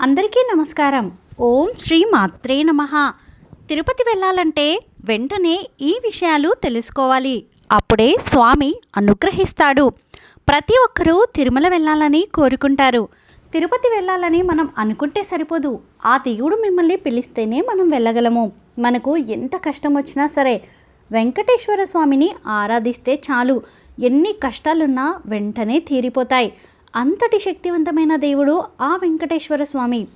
అందరికీ నమస్కారం. ఓం శ్రీ మాత్రే నమ. తిరుపతి వెళ్ళాలంటే వెంటనే ఈ విషయాలు తెలుసుకోవాలి. అప్పుడే స్వామి అనుగ్రహిస్తాడు. ప్రతి ఒక్కరూ తిరుమల వెళ్ళాలని కోరుకుంటారు. తిరుపతి వెళ్ళాలని మనం అనుకుంటే సరిపోదు. ఆ దేవుడు మిమ్మల్ని పిలిస్తేనే మనం వెళ్ళగలము. మనకు ఎంత కష్టం వచ్చినా సరే వెంకటేశ్వర స్వామిని ఆరాధిస్తే చాలు. ఎన్ని కష్టాలున్నా వెంటనే తీరిపోతాయి. అంతటి శక్తివంతమైన దేవుడు ఆ వెంకటేశ్వర స్వామి.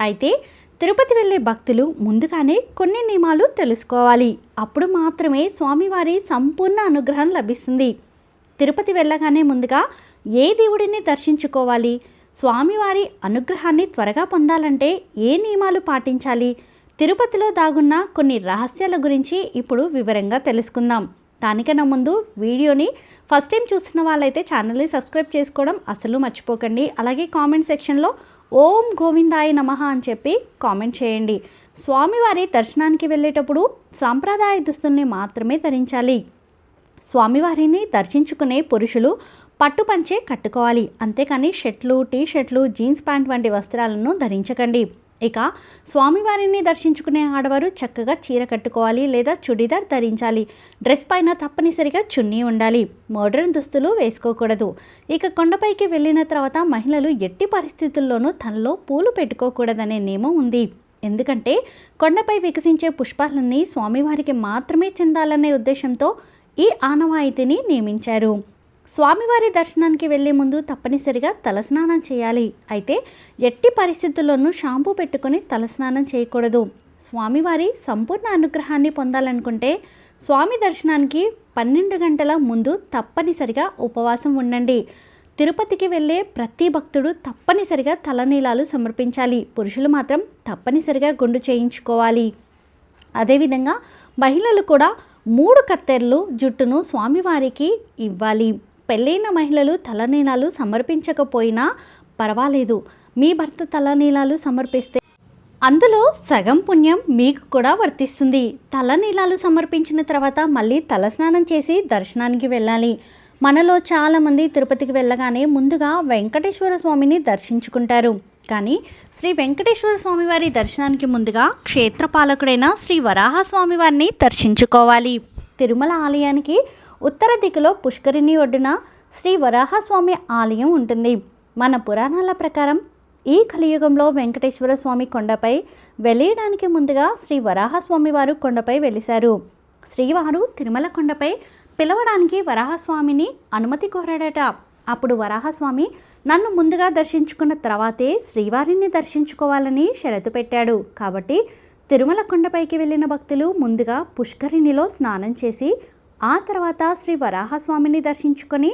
అయితే తిరుపతి వెళ్ళే భక్తులు ముందుగానే కొన్ని నియమాలు తెలుసుకోవాలి. అప్పుడు మాత్రమే స్వామివారి సంపూర్ణ అనుగ్రహం లభిస్తుంది. తిరుపతి వెళ్ళగానే ముందుగా ఏ దేవుడిని దర్శించుకోవాలి? స్వామివారి అనుగ్రహాన్ని త్వరగా పొందాలంటే ఏ నియమాలు పాటించాలి? తిరుపతిలో దాగున్న కొన్ని రహస్యాల గురించి ఇప్పుడు వివరంగా తెలుసుకుందాం. దానికన్నా ముందు వీడియోని ఫస్ట్ టైం చూస్తున్న వాళ్ళైతే ఛానల్ని సబ్స్క్రైబ్ చేసుకోవడం అసలు మర్చిపోకండి. అలాగే కామెంట్ సెక్షన్లో ఓం గోవిందాయ నమ అని చెప్పి కామెంట్ చేయండి. స్వామివారి దర్శనానికి వెళ్ళేటప్పుడు సాంప్రదాయ దుస్తుల్ని మాత్రమే ధరించాలి. స్వామివారిని దర్శించుకునే పురుషులు పట్టుపంచే కట్టుకోవాలి. అంతేకాని షర్ట్లు టీ షర్ట్లు జీన్స్ ప్యాంట్ వంటి వస్త్రాలను ధరించకండి. ఇక స్వామివారిని దర్శించుకునే ఆడవారు చక్కగా చీర కట్టుకోవాలి లేదా చుడిదార్ ధరించాలి. డ్రెస్ పైన తప్పనిసరిగా చున్నీ ఉండాలి. మోడర్న్ దుస్తులు వేసుకోకూడదు. ఇక కొండపైకి వెళ్ళిన తర్వాత మహిళలు ఎట్టి పరిస్థితుల్లోనూ తనలో పూలు పెట్టుకోకూడదనే నియమం ఉంది. ఎందుకంటే కొండపై వికసించే పుష్పాలన్నీ స్వామివారికి మాత్రమే చెందాలనే ఉద్దేశంతో ఈ ఆనవాయితీని నియమించారు. స్వామివారి దర్శనానికి వెళ్ళే ముందు తప్పనిసరిగా తలస్నానం చేయాలి. అయితే ఎట్టి పరిస్థితుల్లోనూ షాంపూ పెట్టుకొని తలస్నానం చేయకూడదు. స్వామివారి సంపూర్ణ అనుగ్రహాన్ని పొందాలనుకుంటే స్వామి దర్శనానికి పన్నెండు గంటల ముందు తప్పనిసరిగా ఉపవాసం ఉండండి. తిరుపతికి వెళ్ళే ప్రతి భక్తుడు తప్పనిసరిగా తలనీలాలు సమర్పించాలి. పురుషులు మాత్రం తప్పనిసరిగా గుండు చేయించుకోవాలి. అదేవిధంగా మహిళలు కూడా మూడు కత్తెర్లు జుట్టును స్వామివారికి ఇవ్వాలి. పెళ్ళైన మహిళలు తలనీలాలు సమర్పించకపోయినా పర్వాలేదు. మీ భర్త తలనీలాలు సమర్పిస్తే అందులో సగం పుణ్యం మీకు కూడా వర్తిస్తుంది. తలనీలాలు సమర్పించిన తర్వాత మళ్ళీ తలస్నానం చేసి దర్శనానికి వెళ్ళాలి. మనలో చాలామంది తిరుపతికి వెళ్ళగానే ముందుగా వెంకటేశ్వర స్వామిని దర్శించుకుంటారు. కానీ శ్రీ వెంకటేశ్వర స్వామి వారి దర్శనానికి ముందుగా క్షేత్రపాలకుడైన శ్రీ వరాహస్వామి వారిని దర్శించుకోవాలి. తిరుమల ఆలయానికి ఉత్తర దిక్కులో పుష్కరిణి ఒడ్డున శ్రీ వరాహస్వామి ఆలయం ఉంటుంది. మన పురాణాల ప్రకారం ఈ కలియుగంలో వెంకటేశ్వర స్వామి కొండపై వెలియడానికి ముందుగా శ్రీ వరాహస్వామి వారు కొండపై వెలిశారు. శ్రీవారు తిరుమల కొండపై పిలవడానికి వరాహస్వామిని అనుమతి కోరాడట. అప్పుడు వరాహస్వామి నన్ను ముందుగా దర్శించుకున్న తర్వాతే శ్రీవారిని దర్శించుకోవాలని షరతు పెట్టాడు. కాబట్టి తిరుమల కొండపైకి వెళ్ళిన భక్తులు ముందుగా పుష్కరిణిలో స్నానం చేసి ఆ తర్వాత శ్రీ వరాహస్వామిని దర్శించుకొని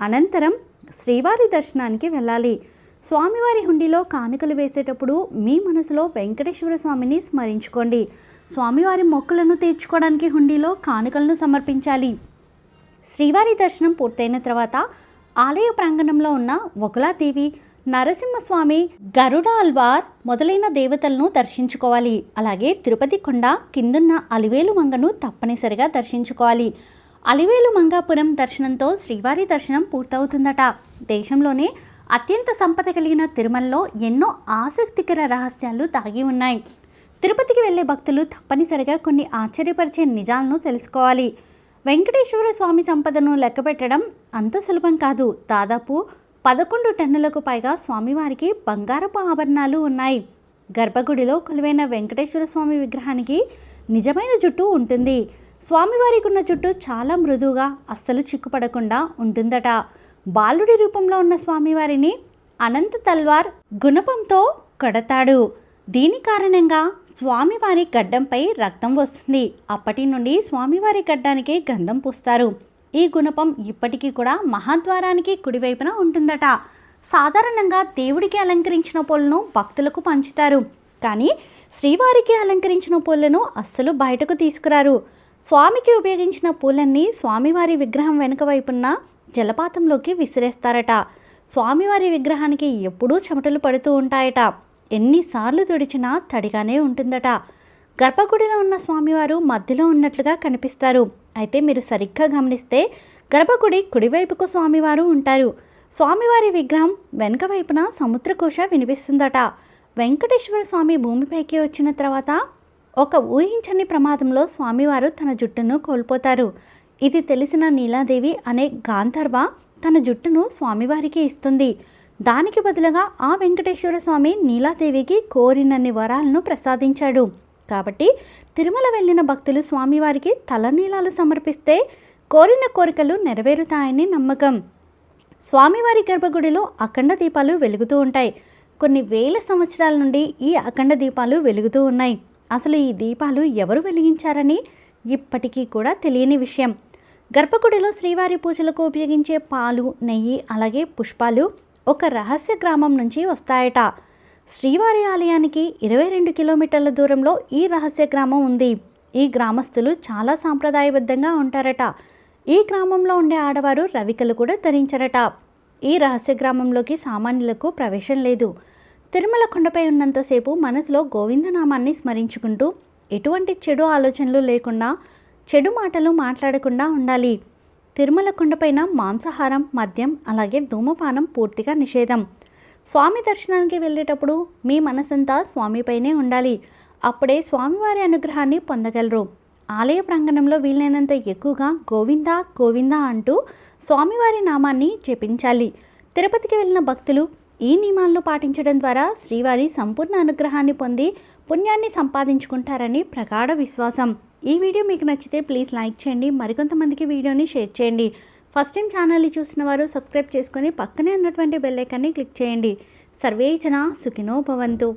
అనంతరం శ్రీవారి దర్శనానికి వెళ్ళాలి. స్వామివారి హుండీలో కానుకలు వేసేటప్పుడు మీ మనసులో వెంకటేశ్వర స్వామిని స్మరించుకోండి. స్వామివారి మొక్కులను తీర్చుకోవడానికి హుండీలో కానుకలను సమర్పించాలి. శ్రీవారి దర్శనం పూర్తయిన తర్వాత ఆలయ ప్రాంగణంలో ఉన్న ఒకలాదేవి నరసింహస్వామి గరుడ అల్వార్ మొదలైన దేవతలను దర్శించుకోవాలి. అలాగే తిరుపతి కొండ కిందున్న అలివేలు మంగను తప్పనిసరిగా దర్శించుకోవాలి. అలివేలు మంగాపురం దర్శనంతో శ్రీవారి దర్శనం పూర్తవుతుందట. దేశంలోనే అత్యంత సంపద కలిగిన తిరుమలలో ఎన్నో ఆసక్తికర రహస్యాలు దాగి ఉన్నాయి. తిరుపతికి వెళ్ళే భక్తులు తప్పనిసరిగా కొన్ని ఆశ్చర్యపరిచే నిజాలను తెలుసుకోవాలి. వెంకటేశ్వర స్వామి సంపదను లెక్కపెట్టడం అంత సులభం కాదు. దాదాపు పదకొండు టన్నులకు పైగా స్వామివారికి బంగారపు ఆభరణాలు ఉన్నాయి. గర్భగుడిలో కొలువైన వెంకటేశ్వర స్వామి విగ్రహానికి నిజమైన జుట్టు ఉంటుంది. స్వామివారికి ఉన్న జుట్టు చాలా మృదువుగా అస్సలు చిక్కుపడకుండా ఉంటుందట. బాలుడి రూపంలో ఉన్న స్వామివారిని అనంత తల్వార్ గుణపంతో కడతాడు. దీని కారణంగా స్వామివారి గడ్డంపై రక్తం వస్తుంది. అప్పటి నుండి స్వామివారి గడ్డానికి గంధం పూస్తారు. ఈ గుణపం ఇప్పటికీ కూడా మహాద్వారానికి కుడివైపున ఉంటుందట. సాధారణంగా దేవుడికి అలంకరించిన పూలను భక్తులకు పంచుతారు. కానీ శ్రీవారికి అలంకరించిన పూలను అస్సలు బయటకు తీసుకురారు. స్వామికి ఉపయోగించిన పూలన్నీ స్వామివారి విగ్రహం వెనుక వైపున్న జలపాతంలోకి విసిరేస్తారట. స్వామివారి విగ్రహానికి ఎప్పుడూ చెమటలు పడుతూ ఉంటాయట. ఎన్నిసార్లు తుడిచినా తడిగానే ఉంటుందట. గర్భగుడిలో ఉన్న స్వామివారు మధ్యలో ఉన్నట్లుగా కనిపిస్తారు. అయితే మీరు సరిగ్గా గమనిస్తే గర్భగుడి కుడివైపుకు స్వామివారు ఉంటారు. స్వామివారి విగ్రహం వెనుక వైపున సముద్రకోశ వినిపిస్తుందట. వెంకటేశ్వర స్వామి భూమిపైకి వచ్చిన తర్వాత ఒక ఊహించని ప్రమాదంలో స్వామివారు తన జుట్టును కోల్పోతారు. ఇది తెలిసిన నీలాదేవి అనే గాంధర్వ తన జుట్టును స్వామివారికి ఇస్తుంది. దానికి బదులుగా ఆ వెంకటేశ్వర స్వామి నీలాదేవికి కోరినన్ని వరాలను ప్రసాదించాడు. కాబట్టి తిరుమల వెళ్ళిన భక్తులు స్వామివారికి తలనీలాలు సమర్పిస్తే కోరిన కోరికలు నెరవేరుతాయని నమ్మకం. స్వామివారి గర్భగుడిలో అఖండ దీపాలు వెలుగుతూ ఉంటాయి. కొన్ని వేల సంవత్సరాల నుండి ఈ అఖండ దీపాలు వెలుగుతూ ఉన్నాయి. అసలు ఈ దీపాలు ఎవరు వెలిగించారని ఇప్పటికీ కూడా తెలియని విషయం. గర్భగుడిలో శ్రీవారి పూజలకు ఉపయోగించే పాలు నెయ్యి అలాగే పుష్పాలు ఒక రహస్య గ్రామం నుంచి వస్తాయట. శ్రీవారి ఆలయానికి ఇరవై రెండు కిలోమీటర్ల దూరంలో ఈ రహస్య గ్రామం ఉంది. ఈ గ్రామస్తులు చాలా సాంప్రదాయబద్ధంగా ఉంటారట. ఈ గ్రామంలో ఉండే ఆడవారు రవికలు కూడా ధరించరట. ఈ రహస్య గ్రామంలోకి సామాన్యులకు ప్రవేశం లేదు. తిరుమల కొండపై ఉన్నంతసేపు మనసులో గోవిందనామాన్ని స్మరించుకుంటూ ఎటువంటి చెడు ఆలోచనలు లేకుండా చెడు మాటలు మాట్లాడకుండా ఉండాలి. తిరుమల కొండపైన మాంసాహారం మద్యం అలాగే ధూమపానం పూర్తిగా నిషేధం. స్వామి దర్శనానికి వెళ్ళేటప్పుడు మీ మనసంతా స్వామిపైనే ఉండాలి. అప్పుడే స్వామివారి అనుగ్రహాన్ని పొందగలరు. ఆలయ ప్రాంగణంలో వీలైనంత ఎక్కువగా గోవిందా గోవిందా అంటూ స్వామివారి నామాన్ని జపించాలి. తిరుపతికి వెళ్ళిన భక్తులు ఈ నియమాలను పాటించడం ద్వారా శ్రీవారి సంపూర్ణ అనుగ్రహాన్ని పొంది పుణ్యాన్ని సంపాదించుకుంటారని ప్రగాఢ విశ్వాసం. ఈ వీడియో మీకు నచ్చితే ప్లీజ్ లైక్ చేయండి. మరికొంతమందికి వీడియోని షేర్ చేయండి. ఫస్ట్ టైం ఛానల్ని చూసిన వారు సబ్స్క్రైబ్ చేసుకొని పక్కనే ఉన్నటువంటి బెల్లైకాన్ని క్లిక్ చేయండి. సర్వేచన సుఖినో భవంతు.